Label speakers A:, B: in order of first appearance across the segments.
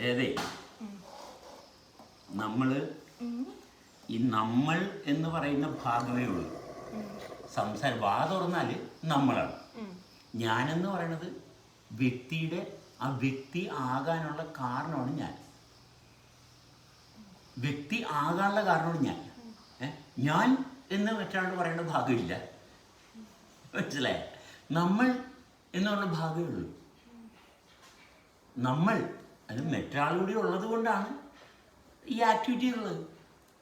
A: അതെ നമ്മൾ ഈ നമ്മൾ എന്ന് പറയുന്ന ഭാഗമേ ഉള്ളൂ. സംസാരം വാ തുറന്നാൽ നമ്മളാണ്. ഞാനെന്ന് പറയുന്നത് വ്യക്തിയുടെ ആ വ്യക്തി ആകാനുള്ള കാരണമാണ് ഞാൻ. വ്യക്തി ആകാനുള്ള കാരണമാണ് ഞാൻ. ഞാൻ എന്ന് മറ്റൊരാളോട് പറയേണ്ട ഭാഗമില്ല. മനസ്സിലായ? നമ്മൾ എന്നുള്ള ഭാഗമേ ഉള്ളൂ. നമ്മൾ അത് മറ്റൊരാളുകൂടി ഉള്ളത് കൊണ്ടാണ് ഈ ആക്ടിവിറ്റി ഉള്ളത്.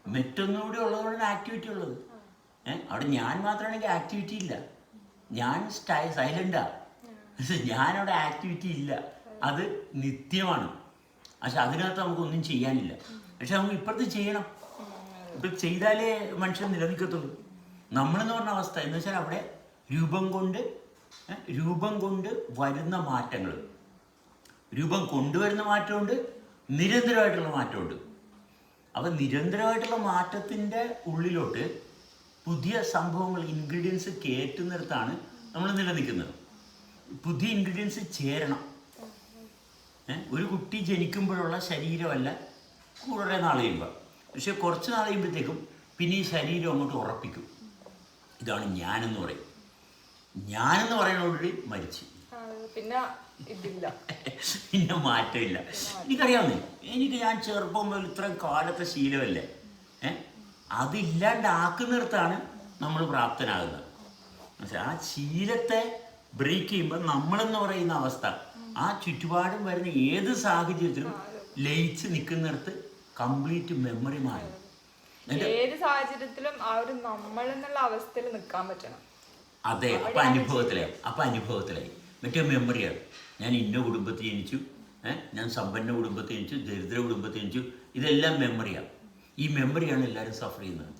A: മറ്റൊന്നുകൂടി ഉള്ളത് കൊണ്ടാണ് ആക്ടിവിറ്റി ഉള്ളത്. ഏഹ് അവിടെ ഞാൻ മാത്രമാണെങ്കിൽ ആക്ടിവിറ്റി ഇല്ല. ഞാൻ സ്റ്റൈ സൈലന്റാ ഞാനവിടെ ആക്ടിവിറ്റി ഇല്ല. അത് നിത്യമാണ്. പക്ഷെ അതിനകത്ത് നമുക്കൊന്നും ചെയ്യാനില്ല. പക്ഷെ നമുക്ക് ഇപ്പോഴത്തെ ചെയ്യണം. ഇപ്പം ചെയ്താലേ മനുഷ്യൻ നിലനിൽക്കത്തുള്ളൂ. നമ്മളെന്ന് പറഞ്ഞ അവസ്ഥ എന്ന് വെച്ചാൽ അവിടെ രൂപം കൊണ്ട് രൂപം കൊണ്ട് വരുന്ന മാറ്റങ്ങൾ. രൂപം കൊണ്ടുവരുന്ന മാറ്റമുണ്ട് നിരന്തരമായിട്ടുള്ള മാറ്റമുണ്ട്. അപ്പം നിരന്തരമായിട്ടുള്ള മാറ്റത്തിന്റെ ഉള്ളിലോട്ട് പുതിയ സംഭവങ്ങൾ ഇൻഗ്രീഡിയൻസ് കയറ്റുന്നിടത്താണ് നമ്മൾ നിലനിൽക്കുന്നത്. പുതിയ ഇൻഗ്രീഡിയൻസ് ചേരണം. ഒരു കുട്ടി ജനിക്കുമ്പോഴുള്ള ശരീരമല്ല കുറേ നാൾ കഴിയുമ്പോൾ പക്ഷെ കുറച്ച് നാൾ കഴിയുമ്പോഴത്തേക്കും പിന്നെ ഈ ശരീരം അങ്ങോട്ട് ഉറപ്പിക്കും. ഇതാണ് ഞാനെന്ന് പറയും. ഞാനെന്ന് പറയുന്നതോടുകൂടി മരിച്ചു.
B: പിന്നെ
A: പിന്നെ മാറ്റമില്ല. എനിക്കറിയാവുന്നേ എനിക്ക് ഞാൻ ചെറുപ്പം മുതൽ ഇത്രയും കാലത്തെ ശീലമല്ലേ? ഏ? അതില്ലാണ്ടാക്കുന്നിടത്താണ് നമ്മൾ പ്രാപ്തനാകുന്നത്. മനസ്സിലായോ? ആ ശീലത്തെ ബ്രേക്ക് ചെയ്യുമ്പോൾ നമ്മളെന്ന് പറയുന്ന അവസ്ഥ ആ ചുറ്റുപാടും വരുന്ന ഏത് സാഹചര്യത്തിലും ലയിച്ച് നിൽക്കുന്നിടത്ത് കംപ്ലീറ്റ് മെമ്മറി മാറും.
B: ഏത് സാഹചര്യത്തിലും ആ ഒരു നമ്മൾ എന്നുള്ള അവസ്ഥയിൽ നിൽക്കാൻ പറ്റണം.
A: അതെ അപ്പൊ അനുഭവത്തിലായി അപ്പൊ അനുഭവത്തിലായി. മറ്റേ മെമ്മറിയാണ് ഞാൻ ഇന്ന കുടുംബത്തിൽ ജനിച്ചു ഞാൻ സമ്പന്ന കുടുംബത്തിൽ ജനിച്ചു ദരിദ്ര കുടുംബത്തിൽ ജനിച്ചു. ഇതെല്ലാം മെമ്മറിയാണ് ഈ മെമ്മറിയാണ് എല്ലാവരും സഫർ ചെയ്യുന്നത്.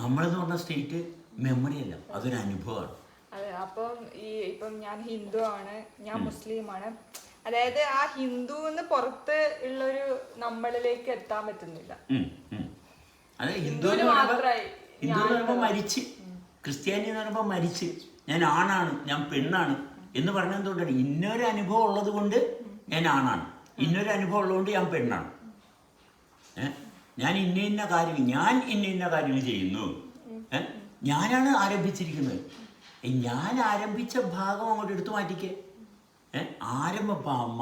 A: നമ്മളെന്ന് പറഞ്ഞ സ്റ്റേറ്റ് മെമ്മറിയല്ല അതൊരു അനുഭവമാണ്.
B: അതെ അപ്പം ഈ ഇപ്പം ഞാൻ ഹിന്ദു ആണ് ഞാൻ മുസ്ലിമാണ്. അതായത് ആ ഹിന്ദു എന്ന് പുറത്ത് ഉള്ളൊരു നമ്മളിലേക്ക് എത്താൻ പറ്റുന്നില്ല.
A: അതെ ഹിന്ദു ഹിന്ദു എന്ന് പറയുമ്പോൾ മരിച്ച്. ക്രിസ്ത്യാനി എന്ന് പറയുമ്പോൾ മരിച്ച്. ഞാൻ ആണാണ് ഞാൻ പെണ്ണാണ്. എന്ന് പറഞ്ഞ എന്തുകൊണ്ടാണ്? ഇന്നൊരു അനുഭവം ഉള്ളത് കൊണ്ട് ഞാൻ ആണാണ്. ഇന്നൊരു അനുഭവം ഉള്ളതുകൊണ്ട് ഞാൻ പെണ്ണാണ്? ഞാൻ ഇന്ന ഇന്ന കാര്യം ഞാൻ ഇന്ന ഇന്ന കാര്യങ്ങൾ ചെയ്യുന്നു? ഞാനാണ് ആരംഭിച്ചിരിക്കുന്നത്. ഞാൻ ആരംഭിച്ച ഭാഗം അങ്ങോട്ട് എടുത്തു മാറ്റിക്കേ? ആരംഭ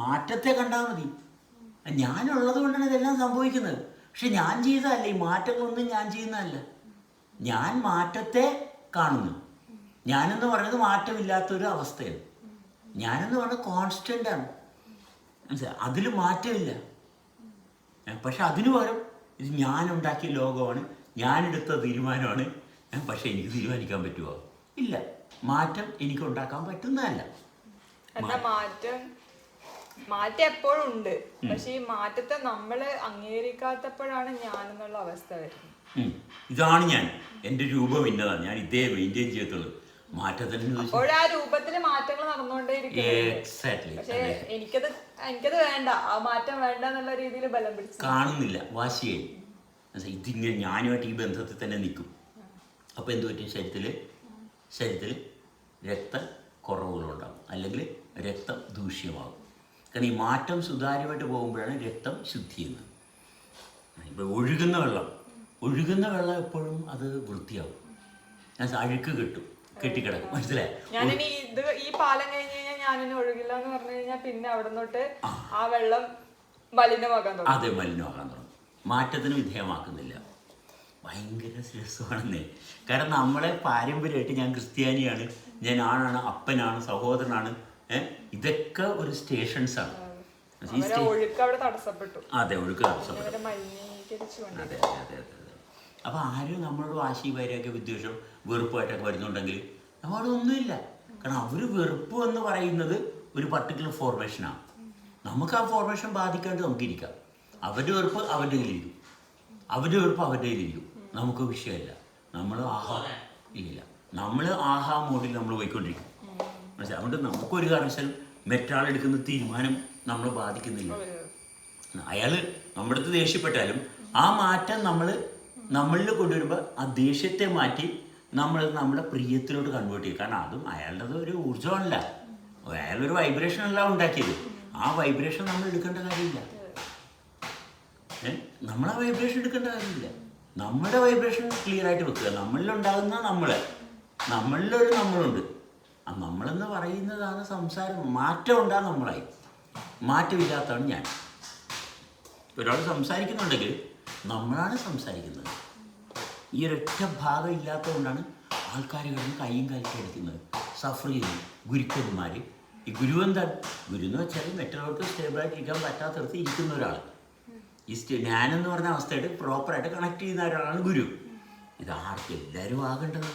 A: മാറ്റത്തെ കണ്ടാൽ മതി. ഞാനുള്ളത് കൊണ്ടാണ് ഇതെല്ലാം സംഭവിക്കുന്നത്. പക്ഷെ ഞാൻ ചെയ്തതല്ല ഈ മാറ്റങ്ങളൊന്നും ഞാൻ ചെയ്യുന്നതല്ല. ഞാൻ മാറ്റത്തെ കാണുന്നു. ഞാനെന്ന് പറയുന്നത് മാറ്റമില്ലാത്തൊരു അവസ്ഥയാണ്. ഞാനെന്ന് പറഞ്ഞാൽ കോൺസ്റ്റന്റ് ആണ്. മനസ്സിലായി? അതിൽ മാറ്റമില്ല. പക്ഷെ അതിനു പകരം ഇത് ഞാൻ ഉണ്ടാക്കിയ ലോകമാണ് ഞാനെടുത്ത തീരുമാനമാണ്. പക്ഷെ എനിക്ക് തീരുമാനിക്കാൻ പറ്റുമോ ഇല്ല. മാറ്റം എനിക്ക് ഉണ്ടാക്കാൻ പറ്റുന്നതല്ല.
B: മാറ്റം. മാറ്റം എപ്പോഴും ഉണ്ട്. പക്ഷെ ഈ മാറ്റത്തെ നമ്മൾ അംഗീകരിക്കാത്തപ്പോഴാണ് ഞാൻ എന്നുള്ള അവസ്ഥ വരുന്നത്.
A: ഇതാണ് ഞാൻ. എന്റെ രൂപം ഇന്നതാണ്. ഞാൻ ഇതേ മെയിന്റെയിൻ ചെയ്യത്തുള്ളൂ. മാറ്റത്തിന്
B: ആ രൂപത്തിൽ മാറ്റങ്ങൾ പക്ഷെ എനിക്കത് എനിക്കത് വേണ്ട. ആ മാറ്റം വേണ്ട എന്നുള്ള രീതിയിൽ ബലം പിടിച്ചു.
A: കാണുന്നില്ല. വാശിയായി. ഇതിങ്ങനെ ഞാനുമായിട്ട് ഈ ബന്ധത്തിൽ തന്നെ നിൽക്കും. അപ്പോൾ എന്ത് പറ്റും? ശരീരത്തിൽ ശരീരത്തിൽ രക്തക്കുറവുകളുണ്ടാകും അല്ലെങ്കിൽ രക്തം ദൂഷ്യമാകും. കാരണം ഈ മാറ്റം സുതാര്യമായിട്ട് പോകുമ്പോഴാണ് രക്തം ശുദ്ധി ചെയ്യുന്നത് ഇപ്പോൾ ഒഴുകുന്ന വെള്ളം. ഒഴുകുന്ന വെള്ളം എപ്പോഴും അത് വൃത്തിയാവും ഞാൻ അഴുക്ക് കിട്ടും. കെട്ടിക്കിടക്കും. മനസ്സിലായി?
B: ഞാനിനി ഇത് ഈ പാലം കഴിഞ്ഞ് കഴിഞ്ഞാൽ ഞാനിനി ഒഴുകില്ല എന്ന് പറഞ്ഞു കഴിഞ്ഞാൽ പിന്നെ അവിടെ തൊട്ട് ആ വെള്ളം മലിനമാക്കാൻ തുടങ്ങും.
A: അതെ മലിനമാക്കാൻ തുടങ്ങും. മാറ്റത്തിന് വിധേയമാക്കുന്നില്ല. ഭയങ്കര രസമാണെന്നേ. കാരണം നമ്മളെ പാരമ്പര്യമായിട്ട് ഞാൻ ക്രിസ്ത്യാനിയാണ്. ഞാൻ ആണാണ് അപ്പനാണ് സഹോദരനാണ്. ഏഹ് ഇതൊക്കെ ഒരു സ്റ്റേഷൻസാണ് ആണ്.
B: ഒഴുക്ക് തടസ്സപ്പെട്ടു.
A: അതെ ഒഴുക്ക് തടസ്സപ്പെടും
B: അവരെ മലിനീകരിച്ചുകൊണ്ട്.
A: അതെ അതെ അതെ അതെ അതെ. അപ്പോൾ ആരും നമ്മളോട് വാശി വരെയൊക്കെ വിദ്വേഷം വെറുപ്പായിട്ടൊക്കെ വരുന്നുണ്ടെങ്കിൽ നമ്മളോട് ഒന്നുമില്ല. കാരണം അവർ വെറുപ്പ് എന്ന് പറയുന്നത് ഒരു പർട്ടിക്കുലർ ഫോർമേഷനാണ് നമുക്ക് ആ ഫോർമേഷൻ ബാധിക്കാണ്ട് നമുക്കിരിക്കാം അവരുടെ വെറുപ്പ് അവരുടെ കയ്യിലിരിക്കും അവരുടെ വെറുപ്പ് അവരുടെ കയ്യിലിരിക്കും നമുക്ക് വിഷയമില്ല. നമ്മൾ ആഹാ ഇല്ല നമ്മൾ ആഹാ മോഡിൽ നമ്മൾ പോയിക്കൊണ്ടിരിക്കും. മനസ്സിലായി? അതുകൊണ്ട് നമുക്കൊരു കാരണവശാലും മറ്റാളെടുക്കുന്ന തീരുമാനം നമ്മളെ ബാധിക്കുന്നില്ല. അയാൾ നമ്മുടെ അടുത്ത് ദേഷ്യപ്പെട്ടാലും ആ മാറ്റം നമ്മൾ നമ്മളിൽ കൊണ്ടുവരുമ്പോൾ ആ ദേഷ്യത്തെ മാറ്റി നമ്മൾ നമ്മുടെ പ്രിയത്തിലോട്ട് കൺവേർട്ട് ചെയ്യും. കാരണം അതും അയാളുടെ ഒരു ഊർജമല്ല അയാളൊരു വൈബ്രേഷൻ അല്ല ഉണ്ടാക്കിയത്. ആ വൈബ്രേഷൻ നമ്മൾ എടുക്കേണ്ട കാര്യമില്ല. നമ്മൾ ആ വൈബ്രേഷൻ എടുക്കേണ്ട കാര്യമില്ല. നമ്മുടെ വൈബ്രേഷൻ ക്ലിയർ ആയിട്ട് വെക്കുക. നമ്മളിലുണ്ടാകുന്ന നമ്മളെ. നമ്മളിലൊരു നമ്മളുണ്ട്. ആ നമ്മളെന്ന് പറയുന്നതാണ് സംസാരം. മാറ്റം ഉണ്ടാകും നമ്മളായി. മാറ്റമില്ലാത്തതാണ് ഞാൻ. ഒരാൾ സംസാരിക്കുന്നുണ്ടെങ്കിൽ നമ്മളാണ് സംസാരിക്കുന്നത്. ഈ ഒരൊറ്റ ഭാഗം ഇല്ലാത്തതുകൊണ്ടാണ് ആൾക്കാർ കിടന്ന് കൈയും കാലിക്കും അടിക്കുന്നത്. സഫർ ചെയ്യുന്നു ഗുരുക്കന്മാർ ഈ ഗുരു എന്താണ് ഗുരു എന്ന് വെച്ചാൽ മറ്റുള്ളവർക്ക് സ്റ്റേബിളായിട്ട് ഇരിക്കാൻ പറ്റാത്തടത്ത് ഇരിക്കുന്ന ഒരാൾ ഈ സ്റ്റേ ഞാനെന്ന് പറഞ്ഞ അവസ്ഥയായിട്ട് പ്രോപ്പറായിട്ട് കണക്ട് ചെയ്യുന്ന ഒരാളാണ് ഗുരു. ഇത് ആർക്ക് എല്ലാവരും ആകേണ്ടത്.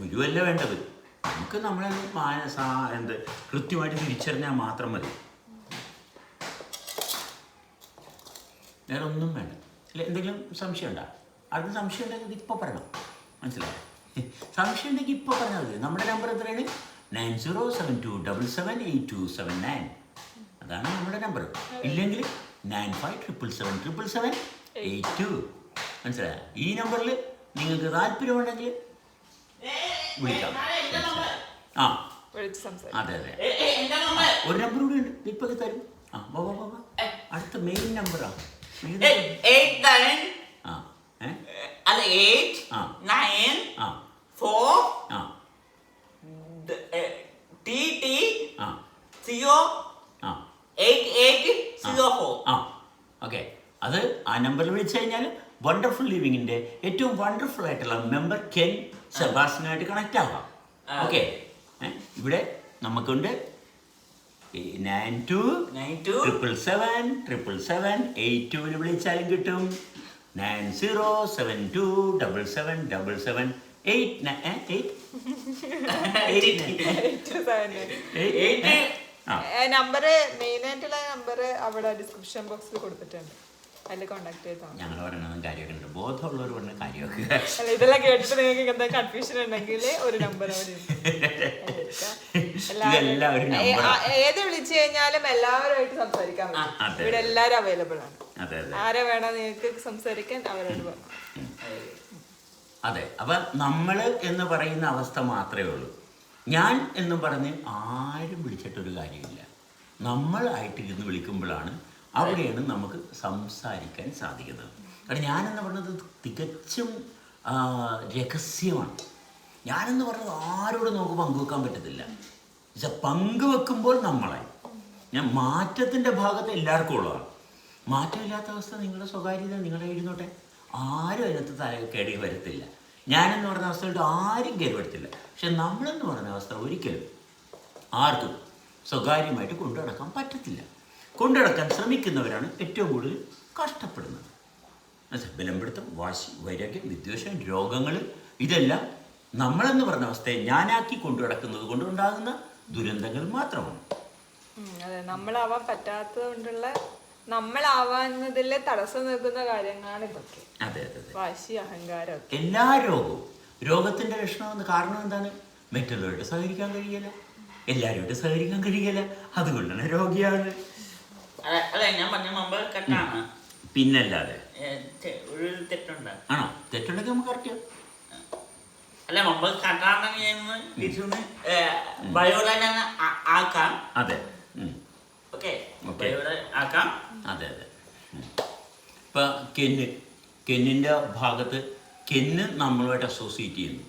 A: ഗുരുവല്ല വേണ്ടത്? നമുക്ക് നമ്മളെ മാനസ എന്ത് കൃത്യമായിട്ട് തിരിച്ചറിഞ്ഞാൽ മാത്രം മതി. വേറെ ഒന്നും വേണ്ട. എന്തെങ്കിലും സംശയം ഉണ്ടോ? അടുത്ത സംശയം ഉണ്ടെങ്കിൽ ഇപ്പോൾ പറയണം. മനസ്സിലായോ? സംശയം ഉണ്ടെങ്കിൽ ഇപ്പോൾ പറഞ്ഞാൽ മതി. നമ്മുടെ നമ്പർ എത്രയാണ്? Nine zero seven two double seven eight two seven nine അതാണ് നമ്മുടെ നമ്പർ ഇല്ലെങ്കിൽ nine five triple seven triple seven eight two മനസ്സിലായോ? ഈ നമ്പറിൽ നിങ്ങൾക്ക് താല്പര്യമുണ്ടെങ്കിൽ വിളിക്കാം. ആ. അതെ അതെ. ഒരു നമ്പർ കൂടി ഉണ്ട്. ഇപ്പൊ തരും. ആ. അടുത്ത മെയിൻ നമ്പറാണ്
C: അല്ല
A: ആ.
C: nine
A: ആ. ഓക്കെ അത് ആ നമ്പറിൽ വിളിച്ചു കഴിഞ്ഞാൽ വണ്ടർഫുൾ ലിവിങ്ങിന്റെ ഏറ്റവും വണ്ടർഫുൾ ആയിട്ടുള്ള മെമ്പർ കെൻ സെബാസ്റ്റിനായിട്ട് കണക്റ്റ് ആവാം. ഓക്കെ ഇവിടെ നമുക്കുണ്ട് nine two
C: nine two
A: triple seven triple seven eight ടുവിൽ വിളിച്ചാലും കിട്ടും. Nine zero seven two double seven double seven eight
C: eight
A: ആ.
B: നമ്പർ മെയിൻ ആയിട്ടുള്ള നമ്പർ അവിടെ ഡിസ്ക്രിപ്ഷൻ ബോക്സിൽ കൊടുത്തിട്ടുണ്ട്.
A: ഞങ്ങൾ പറയണതും കാര്യമൊക്കെ ഉണ്ട്. ബോധമുള്ളവർ പറഞ്ഞ കാര്യമൊക്കെ.
B: അല്ല ഇതെല്ലാം കേട്ടിട്ട് നിങ്ങൾക്ക് എന്താ കൺഫ്യൂഷൻ ഉണ്ടെങ്കിൽ ഒരു നമ്പർ അവിടെ
A: നമ്പർ
B: ഏത് വിളിച്ചു കഴിഞ്ഞാലും എല്ലാവരുമായിട്ട് സംസാരിക്കാൻ പറ്റും. ഇവിടെ എല്ലാവരും അവൈലബിൾ ആണ്. ആരെ വേണം നിങ്ങൾക്ക് സംസാരിക്കാൻ അവരോട്
A: അതെ അപ്പൊ നമ്മൾ എന്ന് പറയുന്ന അവസ്ഥ മാത്രമേ ഉള്ളൂ. ഞാൻ എന്ന് പറഞ്ഞ് ആരും വിളിച്ചിട്ടൊരു കാര്യമില്ല. നമ്മളായിട്ട് ഇരുന്ന് വിളിക്കുമ്പോഴാണ് അവിടെയാണ് നമുക്ക് സംസാരിക്കാൻ സാധിക്കുന്നത്. കാരണം ഞാനെന്ന് പറഞ്ഞത് തികച്ചും രഹസ്യമാണ്. ഞാനെന്ന് പറഞ്ഞത് ആരോട് നമുക്ക് പങ്കുവെക്കാൻ പറ്റത്തില്ല. പങ്കുവെക്കുമ്പോൾ നമ്മളെ. ഞാൻ മാറ്റത്തിന്റെ ഭാഗത്ത് എല്ലാവർക്കും ഉള്ളതാണ്. മാറ്റമില്ലാത്ത അവസ്ഥ നിങ്ങളുടെ സ്വകാര്യത നിങ്ങളുടെ ഇരുന്നോട്ടെ. ആരും അതിനകത്ത് തല കേടി വരത്തില്ല. ഞാനെന്ന് പറഞ്ഞ അവസ്ഥയോട്ട് ആരും കയറി വരത്തില്ല. പക്ഷെ നമ്മളെന്ന് പറഞ്ഞ അവസ്ഥ ഒരിക്കലും ആർക്കും സ്വകാര്യമായിട്ട് കൊണ്ടു നടക്കാൻ പറ്റത്തില്ല. കൊണ്ടു നടക്കാൻ ശ്രമിക്കുന്നവരാണ് ഏറ്റവും കൂടുതൽ കഷ്ടപ്പെടുന്നത്. ബലംപിടുത്തം വാശി വൈരാഗ്യം വിദ്വേഷം രോഗങ്ങൾ ഇതെല്ലാം നമ്മളെന്ന് പറഞ്ഞ അവസ്ഥയെ ഞാനാക്കി കൊണ്ടു നടക്കുന്നത് കൊണ്ടുണ്ടാകുന്ന ദുരന്തങ്ങൾ മാത്രമാണ്.
B: അതെ. നമ്മളാവാൻ പറ്റാത്തത് കൊണ്ടുള്ള നമ്മളാവാന്നതിൽ തടസ്സം നിൽക്കുന്ന കാര്യങ്ങളാണ് ഇതൊക്കെ.
A: അതെ അതെ
B: വാശി അഹങ്കാരം
A: എല്ലാ രോഗവും രോഗത്തിന്റെ ലക്ഷണം എന്ന് കാരണം എന്താണ്? മറ്റുള്ളവരുടെ സഹകരിക്കാൻ കഴിയില്ല. എല്ലാവരുമായിട്ട് സഹകരിക്കാൻ കഴിയില്ല. അതുകൊണ്ടാണ് രോഗിയാണ്.
C: അതെ ഞാൻ പറഞ്ഞ കട്ടാണ്.
A: പിന്നല്ലാതെ.
C: ഒരു തെറ്റുണ്ട്?
A: ആണോ? തെറ്റുണ്ടെങ്കിൽ നമുക്ക് അറിയാം
C: അല്ല മുമ്പ് ബയോഡാറ്റ ആക്കാം.
A: അതെ.
C: ഓക്കെ. ആക്കാം.
A: അതെ അതെ. ഇപ്പൊ കെന്ന് കെന്നിന്റെ ഭാഗത്ത് കെന്ന് നമ്മളുമായിട്ട് അസോസിയേറ്റ് ചെയ്യുന്നു.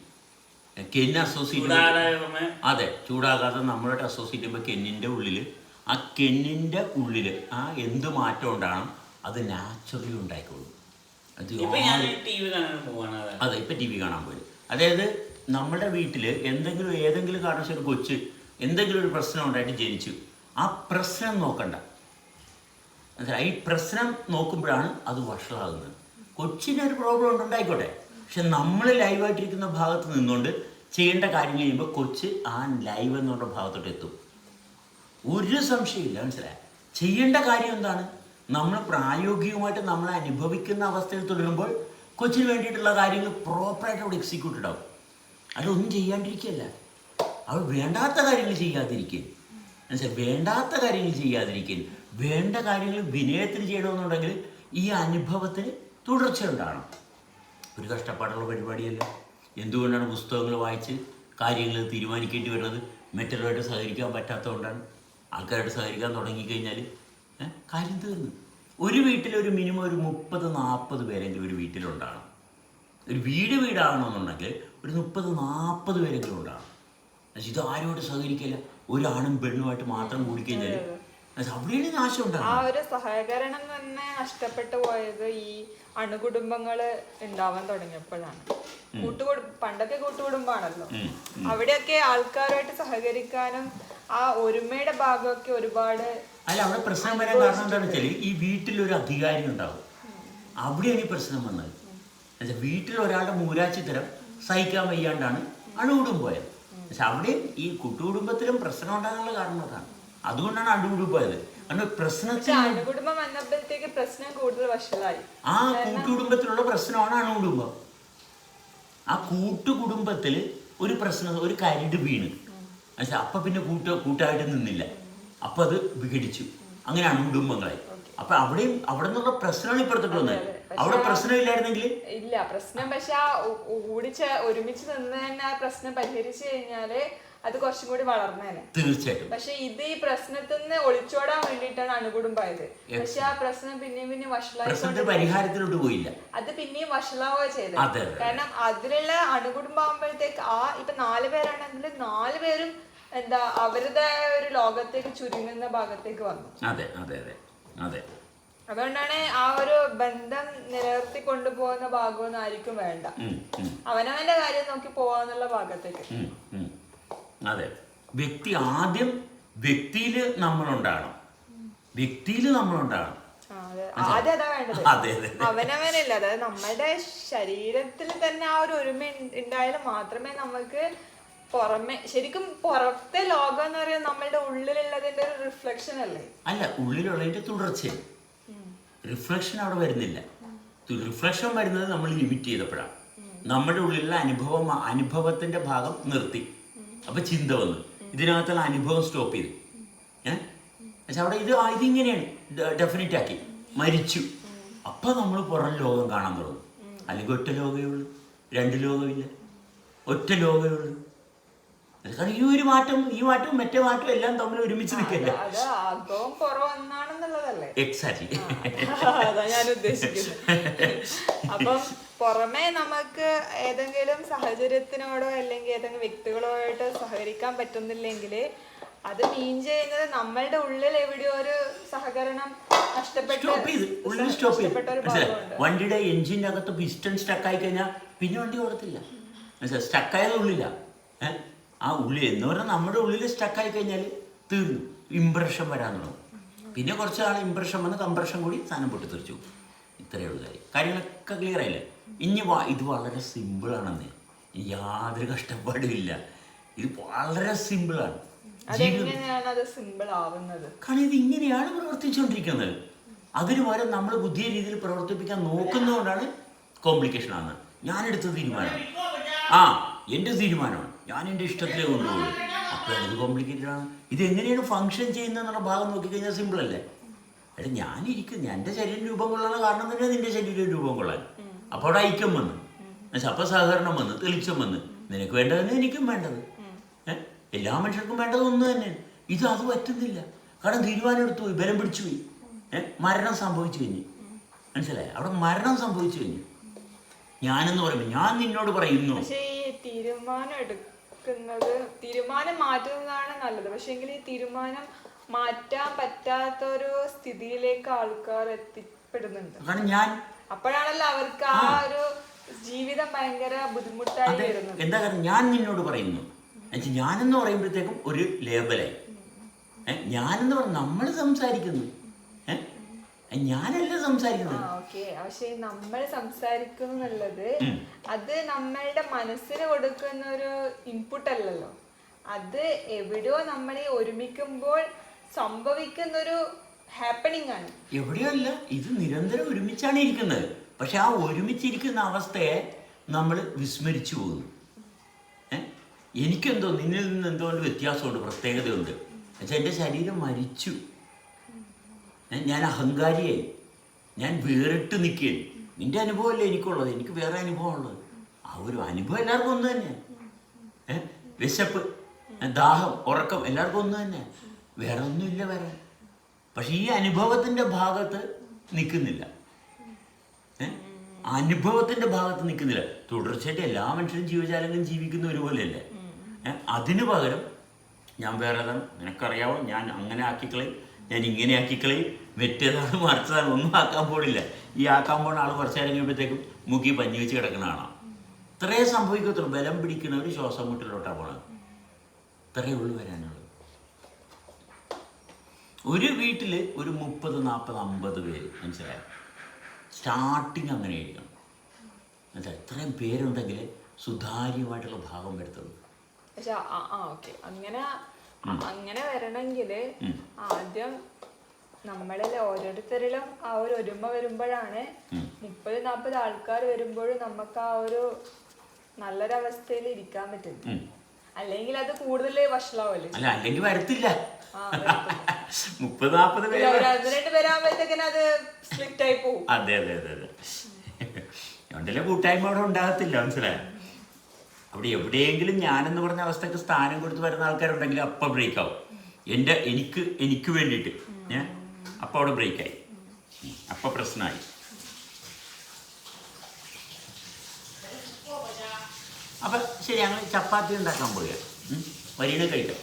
A: കെന്ന് അസോസിയേറ്റ് അതെ ചൂടാകാതെ നമ്മളുമായിട്ട് അസോസിയേറ്റ് ചെയ്യുമ്പോൾ കെന്നിന്റെ ഉള്ളിൽ ആ കെന്നിന്റെ ഉള്ളിൽ ആ എന്ത് മാറ്റം ഉണ്ടാകണം അത് നാച്ചുറലി ഉണ്ടായിക്കോളും. അതെ
C: അതെ
A: ഇപ്പം ടി വി കാണാൻ പോയി അതായത് നമ്മുടെ വീട്ടിൽ എന്തെങ്കിലും ഏതെങ്കിലും കാരണവശാൽ ഒരു കൊച്ച് എന്തെങ്കിലും ഒരു പ്രശ്നം ഉണ്ടായിട്ട് ജനിച്ചു. ആ പ്രശ്നം നോക്കണ്ട? ഈ പ്രശ്നം നോക്കുമ്പോഴാണ് അത് വഷളാകുന്നത്. കൊച്ചിന് ഒരു പ്രോബ്ലം ഉണ്ടായിക്കോട്ടെ. പക്ഷെ നമ്മൾ ലൈവായിട്ടിരിക്കുന്ന ഭാഗത്ത് നിന്നുകൊണ്ട് ചെയ്യേണ്ട കാര്യങ്ങൾ ചെയ്യുമ്പോൾ കൊച്ച് ആ ലൈവ് എന്നുള്ള ഭാഗത്തോട്ട് എത്തും. ഒരു സംശയമില്ല മനസ്സിലായി? ചെയ്യേണ്ട കാര്യം എന്താണ്? നമ്മൾ പ്രായോഗികമായിട്ട് നമ്മൾ അനുഭവിക്കുന്ന അവസ്ഥയിൽ തുടരുമ്പോൾ കൊച്ചിന് വേണ്ടിയിട്ടുള്ള കാര്യങ്ങൾ പ്രോപ്പറായിട്ട് അവിടെ എക്സിക്യൂട്ടഡ് ആവും അതൊന്നും ചെയ്യാണ്ടിരിക്കുകയല്ല. അവൾ വേണ്ടാത്ത കാര്യങ്ങൾ ചെയ്യാതിരിക്കുക മനസ്സിലായി? വേണ്ടാത്ത കാര്യങ്ങൾ ചെയ്യാതിരിക്കുക വേണ്ട കാര്യങ്ങൾ വിനയത്തിന് ചെയ്യണമെന്നുണ്ടെങ്കിൽ ഈ അനുഭവത്തിന് തുടർച്ച ഉണ്ടാകണം. ഒരു കഷ്ടപ്പാടുള്ള പരിപാടിയല്ല. എന്തുകൊണ്ടാണ് പുസ്തകങ്ങൾ വായിച്ച് കാര്യങ്ങൾ തീരുമാനിക്കേണ്ടി വരുന്നത്? മറ്റുള്ളവരായിട്ട് സഹകരിക്കാൻ പറ്റാത്തതുകൊണ്ടാണ്. ആൾക്കാരായിട്ട് സഹകരിക്കാൻ തുടങ്ങിക്കഴിഞ്ഞാൽ കാര്യം തീർന്നു. ഒരു വീട്ടിൽ ഒരു മിനിമം ഒരു മുപ്പത് നാൽപ്പത് പേരെങ്കിലും ഒരു വീട്ടിലുണ്ടാകണം. ഒരു വീട് വീടാകണമെന്നുണ്ടെങ്കിൽ ഒരു മുപ്പത് നാൽപ്പത് പേരെങ്കിലും ഉണ്ടാകണം. പക്ഷെ ഇത് ആരോട് സഹകരിക്കില്ല? ഒരാണും പെണ്ണുമായിട്ട് മാത്രം കൂടിക്കഴിഞ്ഞാൽ അവിടെയാണ് നാശം
B: ആ
A: ഉണ്ടാകുന്നത്
B: ഒരു സഹകരണം തന്നെ നഷ്ടപ്പെട്ടു പോയത് ഈ അണുകുടുംബങ്ങൾ ഉണ്ടാവാൻ തുടങ്ങിയപ്പോഴാണ്. കൂട്ടുകുടു പണ്ടൊക്കെ കൂട്ടുകുടുംബാണല്ലോ. അവിടെയൊക്കെ ആൾക്കാരുമായിട്ട് സഹകരിക്കാനും ആ ഒരുമയുടെ ഭാഗമൊക്കെ ഒരുപാട്
A: അല്ല അവിടെ പ്രശ്നം വരാൻ കാരണം എന്താണെന്ന് വെച്ചാൽ ഈ വീട്ടിലൊരു അധികാരി ഉണ്ടാവും. അവിടെയാണ് ഈ പ്രശ്നം വന്നത്. എന്നുവെച്ചാൽ വീട്ടിൽ ഒരാളുടെ മൂരാച്ചിത്തരം സഹിക്കാൻ വയ്യാണ്ടാണ് അണുകൂടും പോയത്. പക്ഷെ അവിടെയും ഈ കുട്ടുകുടുംബത്തിലും പ്രശ്നം ഉണ്ടാകാനുള്ള കാരണം അതാണ്. അതുകൊണ്ടാണ് അണുകൂടും പോയത്. കാരണം പ്രശ്നത്തിന് ആ കൂട്ടുകുടുംബത്തിലുള്ള പ്രശ്നമാണ് അണുകുടുംബം ആ കൂട്ടുകുടുംബത്തിൽ ഒരു പ്രശ്നം ഒരു കരട് വീണ്. പക്ഷെ അപ്പൊ പിന്നെ കൂട്ട കൂട്ടായിട്ട് നിന്നില്ല. അപ്പൊ അത് വിഘടിച്ചു. അങ്ങനെ അണുകുടുംബങ്ങളായി അപ്പൊ അവിടെയും അവിടെ നിന്നുള്ള പ്രശ്നമാണ് ഇപ്പുറത്തോട്ട് വന്നത്. അവിടെ പ്രശ്നമില്ലായിരുന്നെങ്കിൽ
B: ഇല്ല പ്രശ്നം പക്ഷെ ആ ഓടിച്ച് ഒരുമിച്ച് നിന്ന് തന്നെ ആ പ്രശ്നം പരിഹരിച്ചു കഴിഞ്ഞാൽ അത് കുറച്ചും കൂടി വളർന്നേനെ.
A: തീർച്ചയായിട്ടും.
B: പക്ഷെ ഇത് ഈ പ്രശ്നത്തിൽ നിന്ന് ഒളിച്ചോടാൻ വേണ്ടിയിട്ടാണ് അണുകുടുംബായത് പക്ഷെ ആ പ്രശ്നം പിന്നെയും പിന്നെ വഷളായി
A: പരിഹാരത്തിലോട്ട് പോയില്ല.
B: അത് പിന്നെയും വഷളാവുക ചെയ്തത്. കാരണം അതിലുള്ള അണുകുടുംബാകുമ്പോഴത്തേക്ക് ആ ഇപ്പൊ നാല് പേരാണെങ്കിൽ നാല് പേരും എന്താ അവരുടെ ഒരു ലോകത്തേക്ക് ചുരുങ്ങുന്ന ഭാഗത്തേക്ക് വന്നു.
A: അതെ അതെ അതെ അതെ.
B: അതുകൊണ്ടാണ് ആ ഒരു ബന്ധം നിലനിർത്തി കൊണ്ടുപോകുന്ന ഭാഗമൊന്നും ആയിരിക്കും വേണ്ട. അവനവന്റെ കാര്യം നോക്കി പോവാന്നുള്ള ഭാഗത്തേക്ക്.
A: അതെ. വ്യക്തി ആദ്യം വ്യക്തിയിൽ നമ്മളുണ്ടാകണം. വ്യക്തിയിൽ നമ്മളുണ്ടാകണം.
B: അതെ. അതാ വേണ്ടത്. അവനവനല്ല. അതായത് നമ്മുടെ ശരീരത്തിൽ തന്നെ ആ ഒരു ഒരുമ ഉണ്ടായാലും ഉണ്ടായാൽ മാത്രമേ നമുക്ക് പുറമെ ശരിക്കും പുറത്തെ ലോകം എന്ന് പറയുന്നത് നമ്മളുടെ ഉള്ളിലുള്ളതിന്റെ ഒരു റിഫ്ലക്ഷൻ അല്ലേ?
A: അല്ല ഉള്ളിലുള്ളതിന്റെ തുടർച്ചയാണ് റിഫ്ലക്ഷൻ അവിടെ വരുന്നില്ല. റിഫ്ലക്ഷൻ വരുന്നത് നമ്മൾ ലിമിറ്റ് ചെയ്തപ്പോഴാണ് നമ്മുടെ ഉള്ളിലുള്ള അനുഭവം അനുഭവത്തിന്റെ ഭാഗം നിർത്തി. അപ്പൊ ചിന്ത വന്നു. ഇതിനകത്തുള്ള അനുഭവം സ്റ്റോപ്പ് ചെയ്തു. ഏഹ് പക്ഷെ അവിടെ ഇത് ഇതിങ്ങനെയാണ്. ഡെഫിനറ്റ് ആക്കി. മരിച്ചു. അപ്പൊ നമ്മൾ പുറം ലോകം കാണാൻ തുടങ്ങും. അല്ലെങ്കിൽ ഒറ്റ ലോകമേ ഉള്ളൂ. രണ്ട് ലോകമില്ല. ഒറ്റ ലോകമേ ഉള്ളൂ. കാരണം ഈ ഒരു മാറ്റം ഈ മാറ്റവും മറ്റേ മാറ്റവും എല്ലാം തമ്മിൽ ഒരുമിച്ച് നിൽക്കില്ല? എക്സാക്ട്ലി
B: ഞാൻ ഉദ്ദേശിക്കുന്നത്. അപ്പം പുറമെ നമുക്ക് ഏതെങ്കിലും സാഹചര്യത്തിനോടോ അല്ലെങ്കിൽ ഏതെങ്കിലും വ്യക്തികളോടായിട്ട് സഹകരിക്കാൻ പറ്റുന്നില്ലെങ്കിൽ അത് മീൻ ചെയ്യുന്നത് നമ്മളുടെ ഉള്ളിൽ എവിടെയോ ഒരു സഹകരണം
A: വണ്ടിയുടെ എഞ്ചിന്റെ അകത്ത് പിസ്റ്റൺ സ്റ്റക്കായി കഴിഞ്ഞാൽ പിന്നെ വണ്ടി ഓടത്തില്ല. സ്റ്റക്കായത് ഉള്ളില്ല ഏഹ് ആ ഉള്ളിൽ എന്ന് പറഞ്ഞാൽ നമ്മുടെ ഉള്ളിൽ സ്റ്റക്കായി കഴിഞ്ഞാൽ തീർന്നു. ഇംപ്രഷൻ വരാൻ തുടങ്ങും പിന്നെ കുറച്ച് നാൾ ഇമ്പ്രഷൻ വന്ന് കംപ്രഷൻ കൂടി സാധനം പൊട്ടി തീർച്ചു. ഇത്രയേ ഉള്ളൂ കാര്യം. കാര്യങ്ങളൊക്കെ ക്ലിയർ ആയില്ലേ? ഇനി വാ ഇത് വളരെ സിമ്പിളാണെന്ന് യാതൊരു കഷ്ടപ്പാടും ഇല്ല. ഇത് വളരെ സിമ്പിളാണ് കാരണം ഇത് ഇങ്ങനെയാണ് പ്രവർത്തിച്ചുകൊണ്ടിരിക്കുന്നത്. അതിന് പകരം നമ്മൾ പുതിയ രീതിയിൽ പ്രവർത്തിപ്പിക്കാൻ നോക്കുന്നതുകൊണ്ടാണ് കോംപ്ലിക്കേഷൻ ആകുന്നത് ഞാനെടുത്ത തീരുമാനം. ആ. എന്റെ തീരുമാനമാണ്. ഞാൻ എന്റെ ഇഷ്ടത്തിലേ കൊണ്ടുപോകും. അപ്പോൾ ഇത് കോംപ്ലിക്കേറ്റഡ് ആണ്. ഇത് എങ്ങനെയാണ് ഫങ്ഷൻ ചെയ്യുന്നതെന്നുള്ള ഭാഗം നോക്കിക്കഴിഞ്ഞാൽ സിമ്പിൾ അല്ലേ? ഞാനിരിക്കും. എന്റെ ശരീരം രൂപം കൊള്ളാനുള്ള കാരണം തന്നെ നിന്റെ ശരീരം രൂപം കൊള്ളാൻ. അപ്പോൾ അവിടെ ഐക്യം വന്ന്. അപ്പോൾ സഹകരണം വന്ന് തെളിച്ചം വന്ന്. നിനക്ക് വേണ്ടത് എനിക്കും വേണ്ടത്. എല്ലാ മനുഷ്യർക്കും വേണ്ടത് ഒന്ന് തന്നെയാണ് ഇത് അത് പറ്റുന്നില്ല. കാരണം തീരുമാനം എടുത്തു പോയി ബലം പിടിച്ചു പോയി. മരണം സംഭവിച്ചു കഴിഞ്ഞു. മനസ്സിലായി? അവിടെ മരണം സംഭവിച്ചു കഴിഞ്ഞു. ഞാനെന്ന് പറയുമ്പോൾ ഞാൻ നിന്നോട് പറയുന്നു.
B: പക്ഷേ ഈ തീരുമാനം എടുക്കുന്നത് തീരുമാനം മാറ്റുന്നതാണ് നല്ലത്. പക്ഷെ എങ്കിൽ ഈ തീരുമാനം മാറ്റാൻ പറ്റാത്ത ഒരു സ്ഥിതിയിലേക്ക് ആൾക്കാർ എത്തിപ്പെടുന്നുണ്ട്.
A: കാരണം ഞാൻ
B: അപ്പോഴാണല്ലോ അവർക്ക് ആ ഒരു ജീവിതം ഭയങ്കര ബുദ്ധിമുട്ടായി
A: അതെ
B: വരുന്നത്.
A: എന്താ കാരണം ഞാൻ നിന്നോട് പറയുന്നു. എന്നുവെച്ചാൽ ഞാനെന്ന് പറയുമ്പോഴത്തേക്കും ഒരു ലേബലായി. ഞാൻ ഞാനെന്ന് പറഞ്ഞ നമ്മൾ സംസാരിക്കുന്നു. ഏ ഏ, ഞാനല്ല സംസാരിക്കുന്നത്?
B: ഓക്കെ. പക്ഷെ നമ്മൾ സംസാരിക്കുന്നു എന്നുള്ളത് അത് നമ്മളുടെ മനസ്സിന് കൊടുക്കുന്ന ഒരു ഇൻപുട്ട് അല്ലല്ലോ. അത് എവിടെയോ നമ്മൾ ഈ ഒരുമിക്കുമ്പോൾ സംഭവിക്കുന്ന ഒരു ഹാപ്പണിങ് ആണ്.
A: എവിടെയല്ല ഇത് നിരന്തരം ഒരുമിച്ചാണ് ഇരിക്കുന്നത്. പക്ഷെ ആ ഒരുമിച്ചിരിക്കുന്ന അവസ്ഥയെ നമ്മൾ വിസ്മരിച്ചു പോകുന്നു? എനിക്കെന്തോ നിന്നിൽ നിന്ന് എന്തുകൊണ്ട് വ്യത്യാസമുണ്ട് പ്രത്യേകതയുണ്ട്. എന്നുവെച്ചാൽ എന്റെ ശരീരം മരിച്ചു? ഞാൻ അഹങ്കാരിയായി. ഞാൻ വേറിട്ട് നിൽക്കുകയാണ് നിന്റെ അനുഭവമല്ലേ എനിക്കുള്ളത്. എനിക്ക് വേറെ അനുഭവമുള്ളത്. ആ ഒരു അനുഭവം എല്ലാവർക്കും ഒന്ന് തന്നെ? വിശപ്പ് ദാഹം ഉറക്കം എല്ലാവർക്കും ഒന്ന് തന്നെ. വേറെ ഒന്നുമില്ല വരാൻ. പക്ഷെ ഈ അനുഭവത്തിന്റെ ഭാഗത്ത് നിൽക്കുന്നില്ല? അനുഭവത്തിന്റെ ഭാഗത്ത് നിൽക്കുന്നില്ല. തുടർച്ചയായിട്ട് എല്ലാ മനുഷ്യരും ജീവജാലങ്ങളും ജീവിക്കുന്ന ഒരുപോലെയല്ലേ? അതിനു പകരം ഞാൻ വേറെ നിനക്കറിയാവോ? ഞാൻ അങ്ങനെ ആക്കിക്കളയും. ഞാൻ ഇങ്ങനെ ആക്കിക്കളയും മറ്റേതാണ് മറിച്ചതാണ് ഒന്നും ആക്കാൻ പോണില്ല. ഈ ആക്കാൻ പോണ ആൾ കുറച്ച് നേരം കഴിയുമ്പോഴത്തേക്കും മുക്കി പഞ്ഞി വെച്ച് കിടക്കുന്ന കാണാം ഇത്രേ സംഭവിക്കത്തുള്ളൂ. ബലം പിടിക്കുന്നവർ ശ്വാസം മുട്ടിലോട്ടാണ് പോണത്. ഇത്രയേ ഉള്ളൂ വരാനുള്ളത്. ഒരു വീട്ടിൽ ഒരു മുപ്പത് നാൽപ്പത് അമ്പത് പേര്. മനസ്സിലായോ? സ്റ്റാർട്ടിങ് അങ്ങനെ ആയിരിക്കണം മനസ്സിലായോ ഇത്രയും പേരുണ്ടെങ്കിൽ സുതാര്യമായിട്ടുള്ള ഭാഗം വരുത്തുള്ളൂ.
B: പക്ഷെ അങ്ങനെ
A: വരണമെങ്കിൽ
B: ആദ്യം നമ്മളിൽ ഓരോരുത്തരിലും ആ ഒരു ഒരുമ വരുമ്പോഴാണ്. മുപ്പത് നാൽപ്പത് ആൾക്കാർ വരുമ്പോഴും നമുക്ക് ആ ഒരു നല്ലൊരവസ്ഥയിൽ ഇരിക്കാൻ പറ്റും. അല്ലെങ്കിൽ അത് കൂടുതൽ വഷളാവല്ലേ
A: അല്ല അല്ലെങ്കിൽ വരത്തില്ല. മുപ്പത് നാൽപ്പത് പേര്.
B: അത് സ്പ്ലിറ്റ് ആയി പോകും
A: അതെ അതെ അതെ അതെ അതുകൊണ്ടല്ലേ കൂട്ടായ്മ അവിടെ ഉണ്ടാകത്തില്ല മനസ്സിലായോ? അവിടെ എവിടെയെങ്കിലും ഞാനെന്ന് പറഞ്ഞ അവസ്ഥക്ക് സ്ഥാനം കൊടുത്ത് വരുന്ന ആൾക്കാരുണ്ടെങ്കിൽ അപ്പം ബ്രേക്ക് ആവും. എന്റെ എനിക്ക് എനിക്ക് വേണ്ടിയിട്ട്. ഞാൻ അപ്പം അവിടെ ബ്രേക്കായി അപ്പം പ്രശ്നമായി. അപ്പം ശരി ഞങ്ങൾ ചപ്പാത്തി ഉണ്ടാക്കാൻ പോവുക വരീനെ കഴിക്കാം.